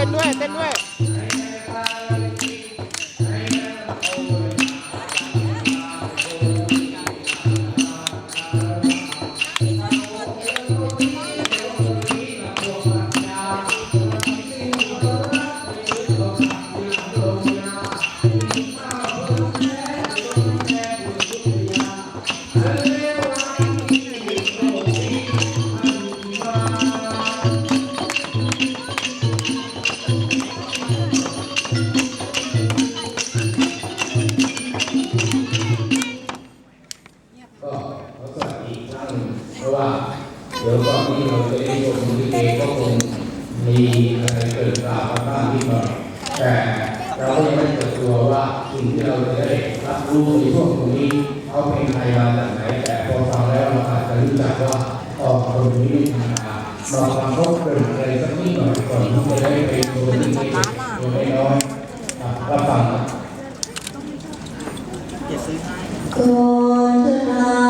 ต้นด้วย เต้นด้วย มลิเกก็คงมีอะไรเกิดราวบ้างที่อาแต่เราก็ยังไม่เปิดตัวว่าสิ่งที่เราจะได้รับรู้ในช่วงตรงนี้เขาเป็นใครมาจากไหนแต่พอฟังแล้วเราอาจจะรู้จักว่าตออกคนนี้ไม่ธรรมดาเราฟังเขาเกิดอะไรสักนิดหน่อยก่อนที่จะได้เป็นยที่ตัวไม่น้อยรับฟังก่อนจะ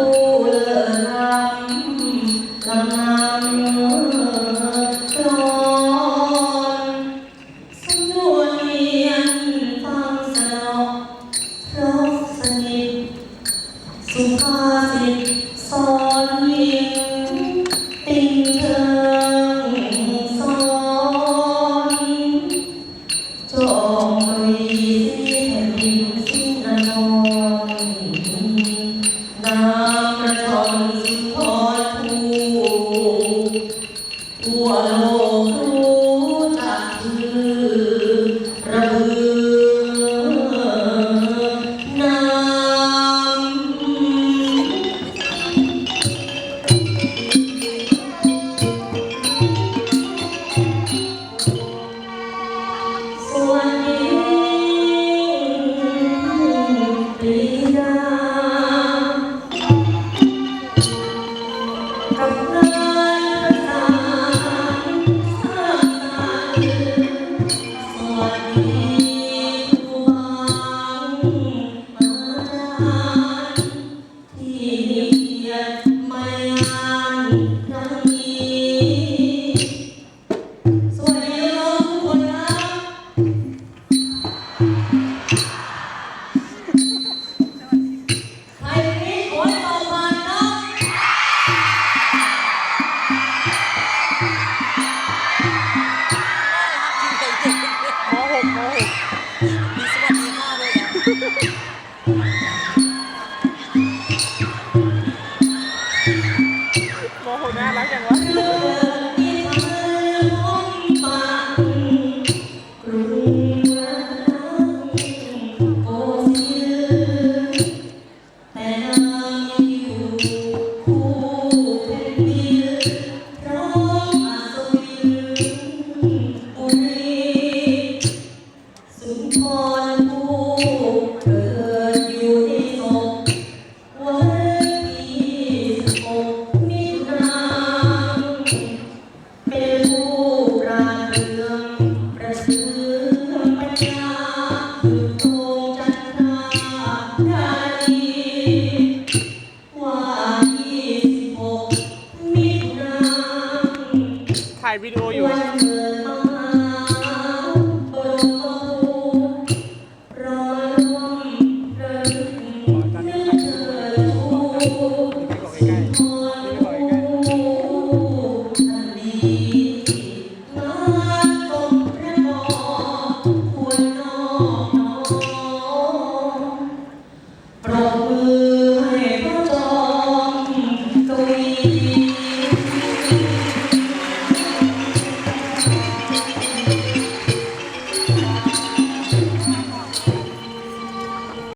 Krishna 海 video 有。